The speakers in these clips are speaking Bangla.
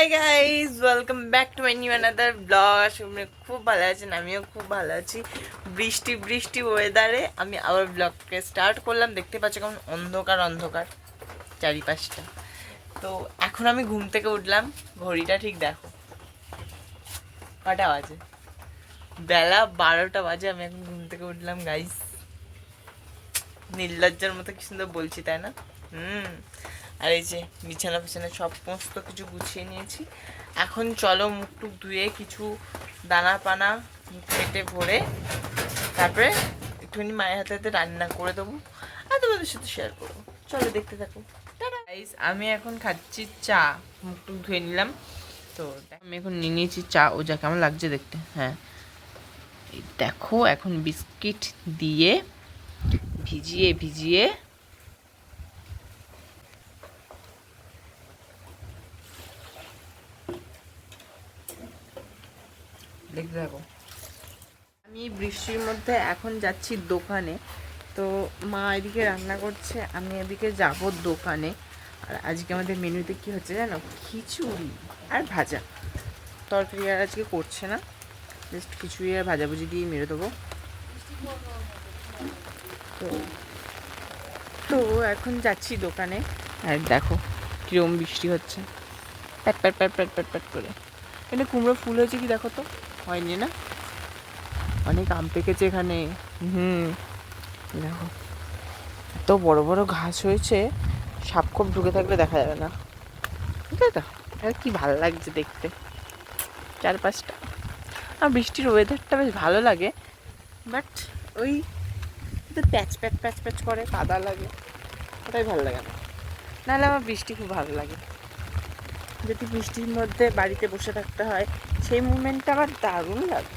Hi guys welcome back to my new another blog আসলে খুব ভালো আছেন, আমিও খুব ভালো আছি। বৃষ্টি বৃষ্টি ওয়েদারে আমি আবার ব্লগকে স্টার্ট করলাম। দেখতে পাচ্ছি কেমন অন্ধকার অন্ধকার চারিপাশটা। তো এখন আমি ঘুম থেকে উঠলাম, ঘড়িটা ঠিক দেখো। কটা বাজে? বেলা বারোটা বাজে, আমি এখন ঘুম থেকে উঠলাম গাইস নির্লজ্জার মতো কি সুন্দর বলছি, তাই না? হুম। আর এই যে বিছানা ফিছানা সমস্ত কিছু গুছিয়ে নিয়েছি। এখন চলো মুখ টুক ধুয়ে কিছু দানা পানা পেটে ভরে তারপরে একটুখানি মায়ের হাতে হাতে রান্না করে দেবো আর তোমাদের সাথে শেয়ার করব। চলো দেখতে থাকো। Guys, আমি এখন খাচ্ছি চা। মুখ টুক ধুয়ে নিলাম। তো আমি এখন নিয়ে নিয়েছি চা। ও যা কেমন লাগছে দেখতে। হ্যাঁ। দেখো এখন বিস্কিট দিয়ে ভিজিয়ে ভিজিয়ে দেখতে থাকো। আমি বৃষ্টির মধ্যে এখন যাচ্ছি দোকানে। তো মা এদিকে রান্না করছে, আমি এদিকে যাব দোকানে। আর আজকে আমাদের মেনুতে কি হচ্ছে জানো? খিচুড়ি আর ভাজা। তরকারি আর আজকে করছে না। জাস্ট খিচুড়ি আর ভাজাভুজি দিয়ে মেরে দেবো। তো তো এখন যাচ্ছি দোকানে। আর দেখো কিরম বৃষ্টি হচ্ছে। প্যাট প্যাট প্যাট প্যাট প্যাট প্যাট করে। এখানে কুমড়ো ফুল হয়েছে কি দেখো তো? হয়নি না? অনেক আম পেকেছে এখানে। হুম। দেখো এত বড় বড় ঘাস হয়েছে সাপ খোপ ঢুকে থাকলে দেখা যাবে না। ঠিক আছে? আর কি ভালো লাগছে দেখতে। চারপাশটা। আর বৃষ্টির ওয়েদারটা বেশ ভালো লাগে বাট ওই তো প্যাচ প্যাচ প্যাচ প্যাচ করে কাদা লাগে। ওটাই ভালো লাগে না নাহলে আমার বৃষ্টি খুব ভালো লাগে। যদি বৃষ্টির মধ্যে বাড়িতে বসে থাকতে হয় সেই মুমেন্টটা আমার দারুণ লাগে।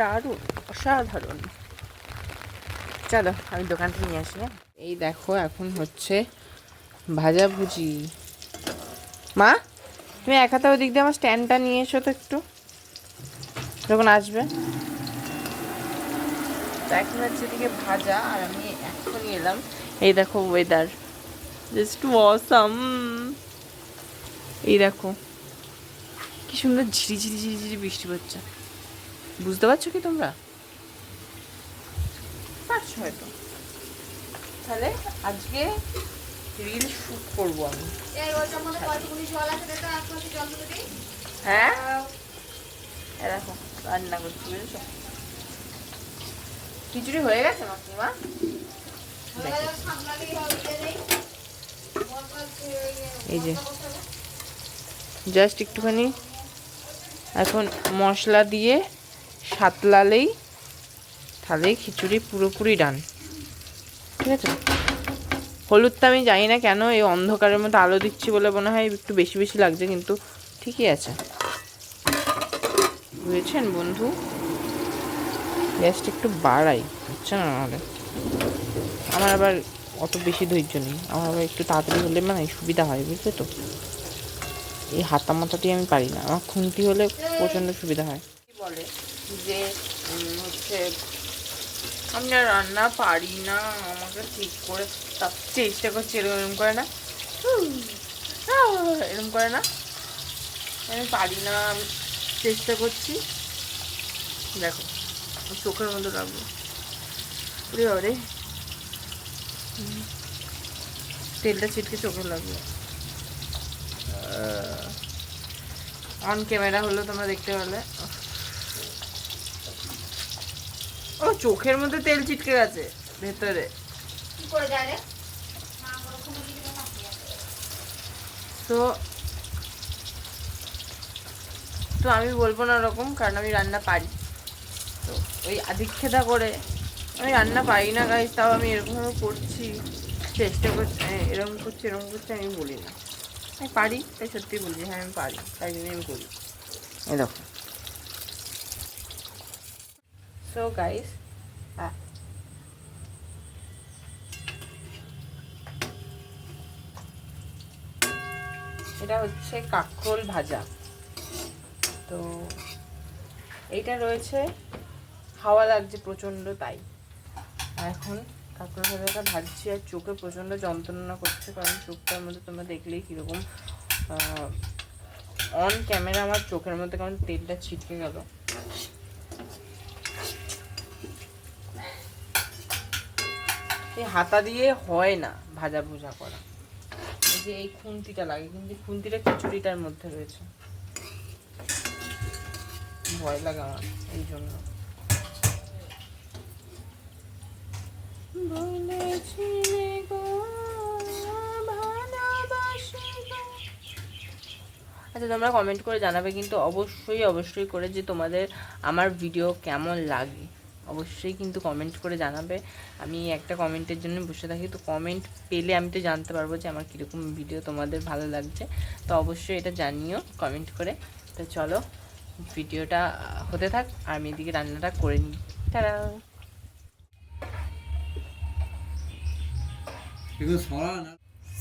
দারুণ, অসাধারণ। চলো, আমি দোকান থেকে নিয়ে আসি হ্যাঁ? এই দেখো, এখন হচ্ছে ভাজাভুজি মা, তুমি এক হাতে ওদিক দিয়ে আমার স্ট্যান্ডটা নিয়ে এসো তো একটু। যখন আসবে। এখন হচ্ছে এদিকে ভাজা, আর আমি এখনই এলাম। এই দেখো ওয়েদার জাস্ট অসাম এই দেখো। কি সুন্দর ঝিরি ঝিরি ঝিরি ঝিরি বৃষ্টি পড়ছে। বুঝতে পারছ কি তোমরা? পারছ হয়তো। তাহলে আজকে রিল শুট করব আমি। হ্যাঁ? এ দেখো রান্না করছি বুঝেছ খিচুড়ি হয়ে গেছে মাসিমা এই যে। জাস্ট একটুখানি এখন মশলা দিয়ে সাতলালেই তাহলেই খিচুড়ি পুরোপুরি ডান ঠিক আছে? হলুদটা আমি জানি না কেন, এই অন্ধকারের মধ্যে আলো দিচ্ছি বলে মনে হয়, একটু বেশি বেশি লাগছে, কিন্তু ঠিকই আছে। বুঝেছেন বন্ধু? গ্যাসটা একটু বাড়াই হচ্ছে না নাহলে আমার আবার অত বেশি ধৈর্য নেই। আমার আবার একটু তাড়াতাড়ি হলে মানে সুবিধা হয়, বুঝলে তো? এই হাতা মাথাটি আমি পারি না। আমার খুন্তি হলে প্রচণ্ড সুবিধা হয়। বলে? যে হচ্ছে, আমি না রান্না পারি না, আমাকে ঠিক করে তার চেষ্টা করছি এরকম করে না? এরকম করে না? আমি পারি না, আমি চেষ্টা করছি। দেখো চোখের রাখব ওরে বাবারে। তেলটা ছিটকে চোখে লাগল। অন ক্যামেরা হলো তোমরা দেখতে পেলে ও চোখের মধ্যে তেল ছিটকে গেছে ভেতরে। তো তো আমি বলব না ওরকম কারণ আমি রান্না পারি। তো ওই আদিক্ষেতা করে আমি রান্না পারি না গাইজ তাও আমি এরকমভাবে করছি চেষ্টা করছি এরকম করছি এরকম করছি আমি বলি না। আমি পারি তাই সত্যি বলছি হ্যাঁ আমি পারি তাই জন্য আমি করি। এই দেখো। সো গাইস এটা হচ্ছে কাঁকরোল ভাজা। তো এইটা রয়েছে হাওয়া লাগছে প্রচণ্ড তাই। এখন কাঁকড়া ভাজাটা ভাজছি আর চোখে প্রচণ্ড যন্ত্রণা করছে, কারণ চোখটার মধ্যে তোমরা দেখলেই কীরকম অন ক্যামেরা আমার চোখের মধ্যে কেমন তেলটা ছিটকে গেল। এই হাতা দিয়ে হয় না ভাজা ভুজা করা। এই যে এই খুন্তিটা লাগে, কিন্তু খুন্তিটা খিচুড়িটার মধ্যে রয়েছে। ভয় লাগে আমার এই জন্য। আচ্ছা তোমরা কমেন্ট করে জানাবে কিন্তু অবশ্যই অবশ্যই করে যে তোমাদের আমার ভিডিও কেমন লাগে। অবশ্যই কিন্তু কমেন্ট করে জানাবে। আমি একটা কমেন্টের জন্য বসে থাকি, তো কমেন্ট পেলে আমি তো জানতে পারব যে আমার কীরকম ভিডিও তোমাদের ভালো লাগছে। তো অবশ্যই এটা জানিও কমেন্ট করে। তো চলো ভিডিওটা হতে থাক, আর আমি এদিকে রান্নাটা করে নিই। তারা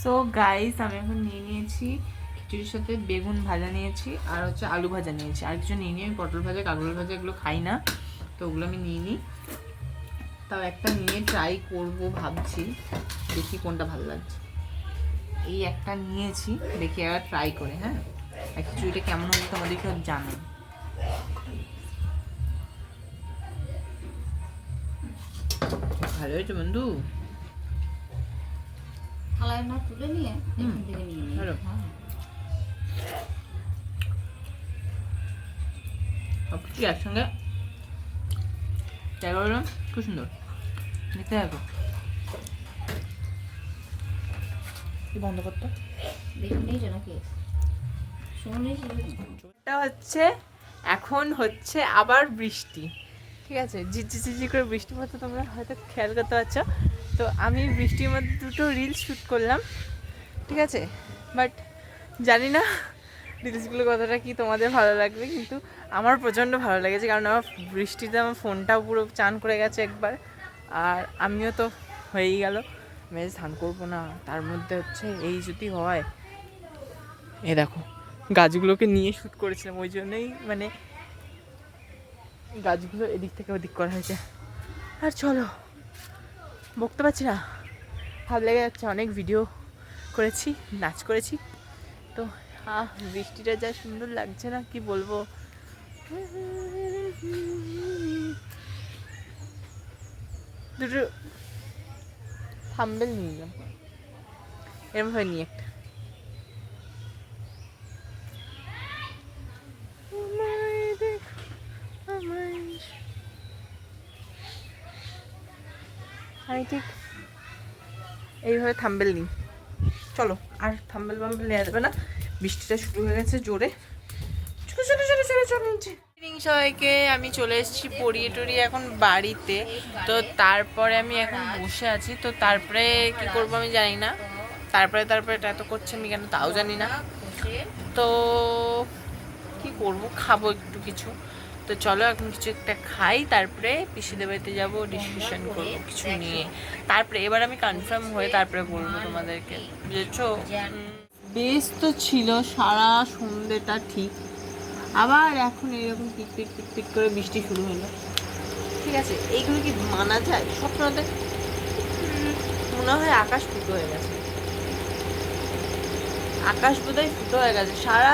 সো গাইস আমি এখন নিয়ে নিয়েছি খিচুড়ির সাথে বেগুন ভাজা নিয়েছি আর হচ্ছে আলু ভাজা নিয়েছি। আর কিছু নিয়ে নিই আমি পটল ভাজা কাগল ভাজা এগুলো খাই না, তো ওগুলো আমি নিয়ে নিই তাও একটা নিয়ে ট্রাই করব ভাবছি, দেখি কোনটা ভালো লাগছে। এই একটা নিয়েছি, দেখি এবার ট্রাই করে হ্যাঁ? আর খিচুড়িটা কেমন হয়েছে তোমাদেরকে জানো। ভালো হয়েছে বন্ধু? থালায় না তুলে নিয়ে এখান থেকে নিয়ে নিই। হ্যাঁ। সব কিছু একসঙ্গে। খুব সুন্দর। দেখতে থাকো। বন্ধ করতো? দেখে নিয়েছো নাকি। শুনেছি এটা হচ্ছে এখন হচ্ছে আবার বৃষ্টি। ঠিক আছে? ঝিঝি ঝিঝি করে বৃষ্টি পড়তে তোমরা হয়তো খেয়াল করতে পারছ। তো আমি বৃষ্টির মধ্যে দুটো রিলস শ্যুট করলাম, ঠিক আছে? বাট জানি না রিলসগুলো কতটা কি তোমাদের ভালো লাগবে, কিন্তু আমার প্রচণ্ড ভালো লেগেছে, কারণ আমার বৃষ্টিতে আমার ফোনটাও পুরো চান করে গেছে একবার, আর আমিও তো হয়েই গেল। আমি স্নান করব না, তার মধ্যে হচ্ছে এই যদি হয়। এ দেখো, গাছগুলোকে নিয়ে শ্যুট করেছিলাম, ওই জন্যই মানে গাছগুলো এদিক থেকে ওদিক করা হয়েছে। আর চলো বকতে পারছি না। ভালো লেগে যাচ্ছে, অনেক ভিডিও করেছি, নাচ করেছি। তো, আহ, বৃষ্টিটা যা সুন্দর লাগছে না, কি বলব? দুটো থাম্বেল নিয়ে নিলাম। এরমভাবে নিয়ে। একটা ঠিক? এইভাবে থাম্বেল নিই। চলো, আর থাম্বেল বাম্বেল নেওয়া যাবে না। বৃষ্টিটা শুরু হয়ে গেছে জোরে। চলো চলো চলো চলো চলো সবাইকে, আমি চলে এসেছি পড়িয়ে টড়িয়ে এখন বাড়িতে। তো তারপরে আমি এখন বসে আছি। তো তারপরে কি করব আমি জানি না। তারপরে তারপরে এটা এত করছে আমি কেন তাও জানি না। তো কি করব? খাব একটু কিছু। তো চলো এখন কিছু একটা খাই তারপরে পিসিদের বাড়িতে যাব ডিসকাশন করব কিছু নিয়ে। তারপরে এবার আমি কনফার্ম হয়ে তারপরে বলব তোমাদেরকে বুঝেছ? বেশ তো ছিল সারা সন্ধ্যেটা ঠিক। আবার এখন এরকম পিকপিক পিক পিক পিক করে বৃষ্টি শুরু হলো। ঠিক আছে এইগুলো কি মানা যায়? স্বপ্নতে? মনে হয় আকাশ ফুটো হয়ে গেছে। আকাশ বোধহয় ফুটো হয়ে গেছে। সারা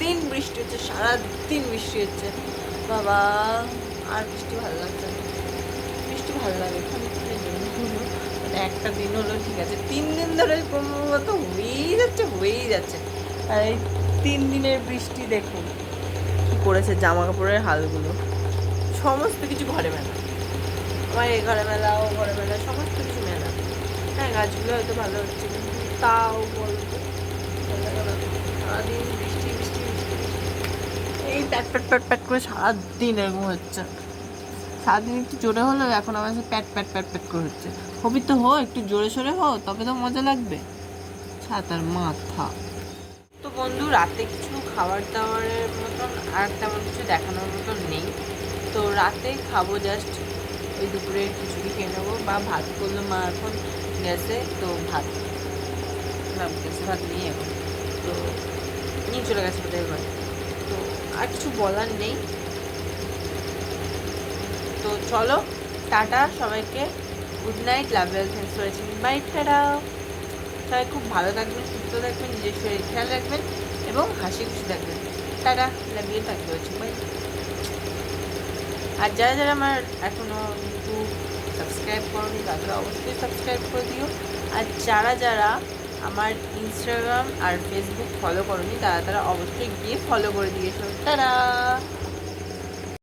দিন বৃষ্টি হচ্ছে সারা দিন বৃষ্টি হচ্ছে। বাবা, আর বৃষ্টি ভালো লাগছে না। বৃষ্টি ভালো লাগে মানে একটা দিন হলো, ঠিক আছে, তিন দিন ধরে ক্রমাগত হয়েই যাচ্ছে হয়েই যাচ্ছে। আর এই তিন দিনের বৃষ্টি দেখুন, কি করেছে জামা কাপড়ের হালগুলো। সমস্ত কিছু ঘরে মেলা। আমার এই ঘরে মেলা, ও ঘরে মেলা, সমস্ত কিছু মেলা। হ্যাঁ গাছগুলো হয়তো ভালো হচ্ছে, কিন্তু তাও বলতো সারাদিন বৃষ্টি। এই প্যাট প্যাট প্যাট প্যাট করে সারাদিন এরকম হচ্ছে। সারাদিন একটু জোরে হলেও এখন আমার কাছে প্যাট প্যাট প্যাট প্যাট করে হচ্ছে। হবি তো হো, একটু জোরে সোরে হো, তবে তো মজা লাগবে। ছাতার মাথা। তো বন্ধু, রাতে কিছু খাবার দাবারের মতন আর তেমন কিছু দেখানোর মতন নেই। তো রাতে খাব জাস্ট ওই দুপুরে খিচুড়ি খেয়ে নেব বা ভাত করল মা এখন গ্যাসে তো ভাত গ্যাসে ভাত নেই এখন। তো নিয়ে চলে গেছে ওদের ঘরে আর কিছু বলার নেই। তো চলো, টাটা সবাইকে। Good night love you thanks for watching bye tata. সবাই খুব ভালো থাকবেন, সুস্থ থাকবেন, নিজের শরীর খেয়াল রাখবেন এবং হাসি খুশি থাকবেন। টাটা লাগিয়ে থাকবে হচ্ছে বাই আর যারা যারা আমার এখনও ইউটিউব সাবস্ক্রাইব করনি তারা অবশ্যই সাবস্ক্রাইব করে দিও। আর যারা যারা আমার ইনস্টাগ্রাম আর ফেসবুক ফলো করনি তারা তারা অবশ্যই গিয়ে ফলো করে দিয়েছ। টাটা!